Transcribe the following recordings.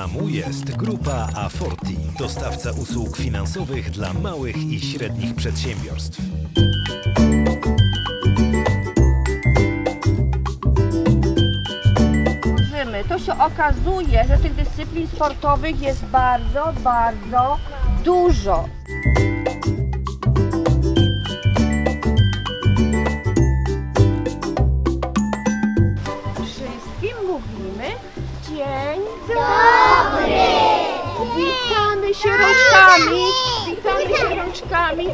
programu jest Grupa Aforti, dostawca usług finansowych dla małych i średnich przedsiębiorstw. Żymy, to się okazuje, że tych dyscyplin sportowych jest bardzo, bardzo dużo. Wszystkim mówimy dzień dobry. Witamy się rączkami. Witamy się rączkami.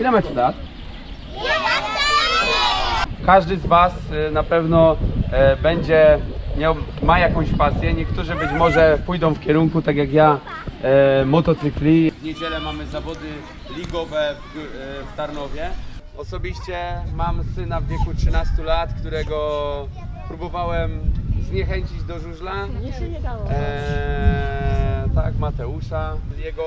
Ile macie lat? Każdy z Was y, na pewno będzie miał, ma jakąś pasję. Niektórzy być może pójdą w kierunku, tak jak ja, e, motocykli. W niedzielę mamy zawody ligowe w, e, w Tarnowie. Osobiście mam syna w wieku 13 lat, którego próbowałem zniechęcić do żużla. E, tak, Mateusza. Jego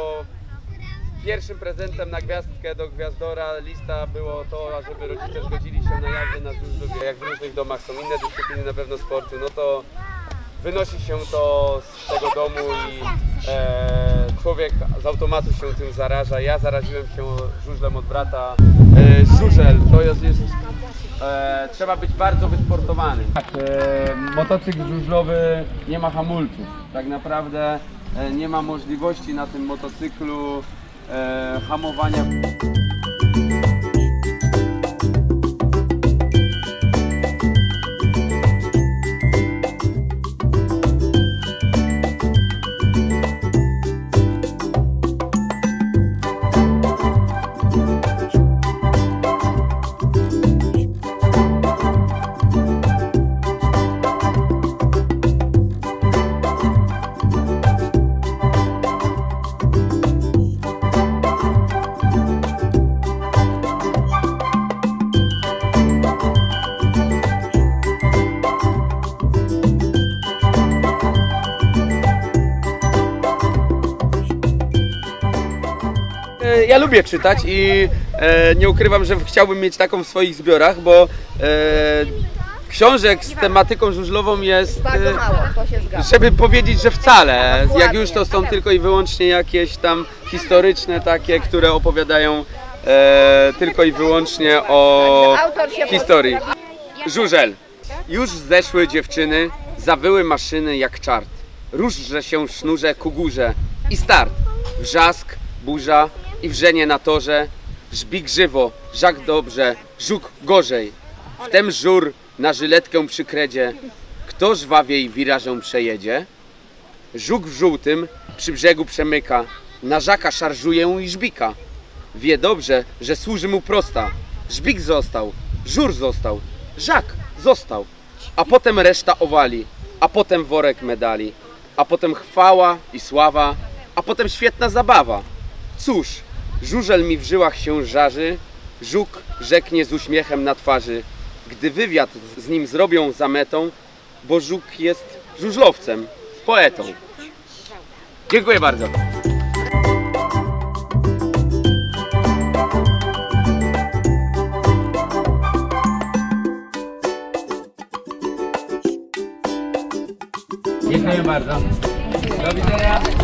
Pierwszym prezentem na gwiazdkę do Gwiazdora lista było to, żeby rodzice zgodzili się na jazdę na żużlu. Jak w różnych domach są inne dyscypliny na pewno sportu, no to wynosi się to z tego domu i e, człowiek z automatu się tym zaraża. Ja zaraziłem się żużlem od brata. E, żużel to jest, jest e, trzeba być bardzo wysportowanym. Tak, e, motocykl żużlowy nie ma hamulców. Tak naprawdę e, nie ma możliwości na tym motocyklu e, hamowania. Ja lubię czytać i e, nie ukrywam, że chciałbym mieć taką w swoich zbiorach, bo e, książek z tematyką żużlową jest, Bardzo e, mało, to się zgadza. żeby powiedzieć, że wcale. Jak już to są tylko i wyłącznie jakieś tam historyczne takie, które opowiadają e, tylko i wyłącznie o Autor się historii. Żużel. Już zeszły dziewczyny, zawyły maszyny jak czart. Różże się sznurze ku górze i start. Wrzask, burza i wrzenie na torze. Żbik żywo, żak dobrze, żuk gorzej. Wtem żur na żyletkę przykredzie. Kto żwawiej wirażem przejedzie? Żuk w żółtym przy brzegu przemyka. Na żaka szarżuje i żbika. Wie dobrze, że służy mu prosta. Żbik został, żur został, żak został. A potem reszta owali, a potem worek medali, a potem chwała i sława, a potem świetna zabawa. Cóż, żużel mi w żyłach się żarzy, żuk rzeknie z uśmiechem na twarzy. Gdy wywiad z nim zrobią za metą, bo żuk jest żużlowcem, poetą. Dziękuję bardzo. Dziękuję bardzo. Do widzenia.